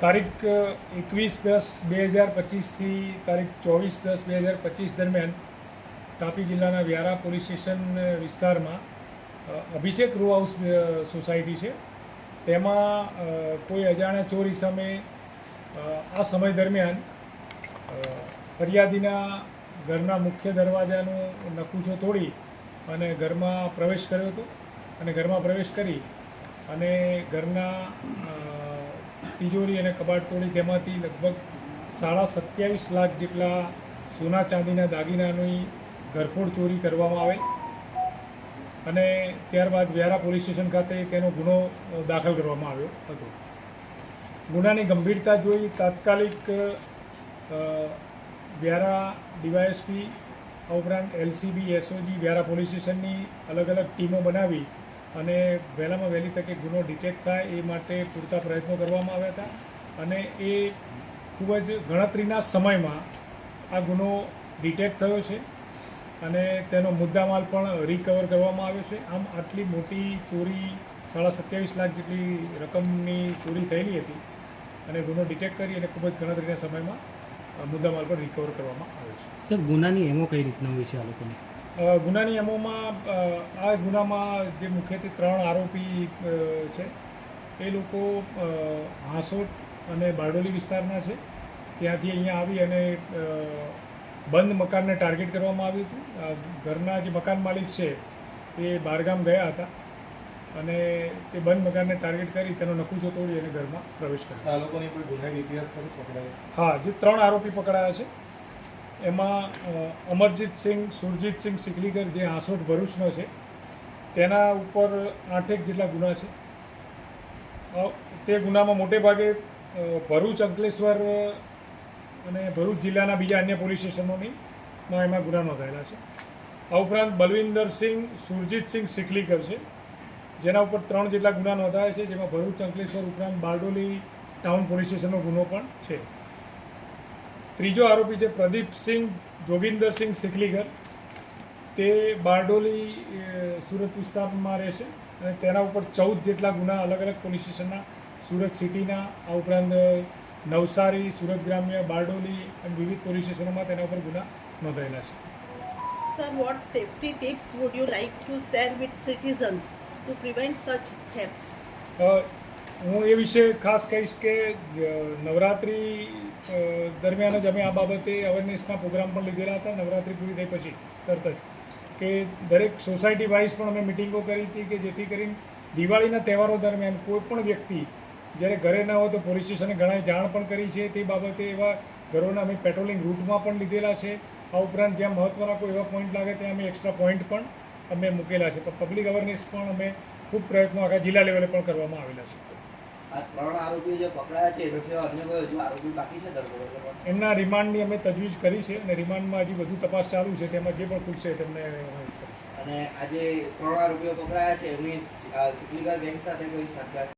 તારીખ એકવીસ દસ બે હજાર પચીસથી તારીખ ચોવીસ દસ બે હજાર પચીસ દરમિયાન તાપી જિલ્લાના વ્યારા પોલીસ સ્ટેશન વિસ્તારમાં અભિષેક રૂ હાઉસ સોસાયટી છે. તેમાં કોઈ અજાણ્યા ચોરી સામે આ સમય દરમિયાન ફરિયાદીના ઘરના મુખ્ય દરવાજાનું નકુચો તોડી અને ઘરમાં પ્રવેશ કર્યો હતો. અને ઘરમાં પ્રવેશ કરી અને ઘરના તિજોરી અને કબાટ તોડી તેમાંથી લગભગ સાડા સત્યાવીસ લાખ જેટલા સોના ચાંદીના દાગીનાની ઘરફોડ ચોરી કરવામાં આવેલ અને ત્યારબાદ વ્યારા પોલીસ સ્ટેશન ખાતે તેનો ગુનો દાખલ કરવામાં આવ્યો હતો. ગુનાની ગંભીરતા જોઈ તાત્કાલિક વ્યારા ડીવાયએસપી ઉપરાંત એલસીબી, એસઓજી, વ્યારા પોલીસ સ્ટેશનની અલગ અલગ ટીમો બનાવી અને વહેલામાં વહેલી તકે ગુનો ડિટેક્ટ થાય એ માટે પૂરતા પ્રયત્નો કરવામાં આવ્યા હતા. અને એ ખૂબ જ ગણતરીના સમયમાં આ ગુનો ડિટેક્ટ થયો છે અને તેનો મુદ્દામાલ પણ રિકવર કરવામાં આવ્યો છે. આમ આટલી મોટી ચોરી સાડા સત્યાવીસ લાખ જેટલી રકમની ચોરી થયેલી હતી અને ગુનો ડિટેક્ટ કરી અને ખૂબ જ ગણતરીના સમયમાં મુદ્દામાલ પણ રિકવર કરવામાં આવ્યો છે. સર, ગુનાની એમો કઈ રીતના હોય છે આ લોકોની? અ, ગુનાની એમોમાં આ ગુનામાં જે મુખ્યત્વે ત્રણ આરોપી છે એ લોકો હાંસોટ અને બારડોલી વિસ્તારના છે. ત્યાંથી અહીંયા આવી અને બંધ મકાનને ટાર્ગેટ કરવામાં આવ્યું હતું. ઘરના જે મકાન માલિક છે તે બહારગામ ગયા હતા અને તે બંધ મકાનને ટાર્ગેટ કરી તેનો નકુચો તોડી અને ઘરમાં પ્રવેશ કર્યો. આ લોકોની કોઈ ગુનાહિત ઇતિહાસ પણ પકડાયો છે? હા જે ત્રણ આરોપી પકડાયા છે. એમાં અમરજીતસિંહ અમરજીત સિંહ સુરજીતસિંહ સિકલીકર જે હાંસોટ ભરૂચનો છે, તેના ઉપર આઠેક જેટલા ગુના છે. તે ગુનામાં મોટે ભાગે ભરૂચ અંકલેશ્વર અને ભરૂચ જિલ્લાના બીજા અન્ય પોલીસ સ્ટેશનોની એમાં ગુના નોંધાયેલા છે. આ ઉપરાંત બલવિંદરસિંહ સુરજીતસિંહ સિકલીકર છે, જેના ઉપર ત્રણ જેટલા ગુના નોંધાયા છે, જેમાં ભરૂચ અંકલેશ્વર ઉપરાંત બારડોલી ટાઉન પોલીસ સ્ટેશનનો ગુનો પણ છે. ત્રીજો આરોપી છે પ્રદીપસિંહ જોગિંદરસિંહ સિકલીગર તે બારડોલી સુરત વિસ્તારમાં રહે છે અને તેના ઉપર ચૌદ જેટલા ગુના અલગ અલગ પોલીસ સ્ટેશનના સુરત સિટીના આ ઉપરાંત નવસારી સુરત ગ્રામ્ય બારડોલી અને વિવિધ પોલીસ સ્ટેશનોમાં તેના ઉપર ગુના નોંધાયેલા છે sir what safety tips would you like to share with citizens to prevent such? Uh, હું એ વિશે ખાસ કહીશ કે નવરાત્રી દરમિયાન જ અમે આ બાબતે અવેરનેસના પ્રોગ્રામ પણ લીધેલા હતા, નવરાત્રિ પૂરી થઈ પછી તરત જ. કે દરેક સોસાયટી વાઇઝ પણ અમે મિટિંગો કરી હતી કે જેથી કરીને દિવાળીના તહેવારો દરમિયાન કોઈ પણ વ્યક્તિ જ્યારે ઘરે ન હોય તો પોલીસ સ્ટેશને ઘણા જાણ પણ કરી છે. તે બાબતે એવા ઘરોના અમે પેટ્રોલિંગ રૂટમાં પણ લીધેલા છે. આ ઉપરાંત જ્યાં મહત્ત્વના કોઈ એવા પોઈન્ટ લાગે ત્યાં અમે એક્સ્ટ્રા પોઈન્ટ પણ અમે મૂકેલા છે. પણ પબ્લિક અવેરનેસ પણ અમે ખૂબ પ્રયત્નો આખા જિલ્લા લેવલે પણ કરવામાં આવેલા છે. આ ત્રણ આરોપીઓ જે પકડાયા છે એના સિવાય અન્ય કોઈ હજુ આરોપી બાકી છે ધરપકડ એમના રિમાન્ડની અમે તજવીજ કરી છે અને રિમાન્ડમાં હજી વધુ તપાસ ચાલુ છે તેમાં જે પણ ખૂટશે તેમને અને આજે ત્રણ આરોપીઓ પકડાયા છે એમની સિકલીગર ગેંગ સાથે કોઈ સંખ્યા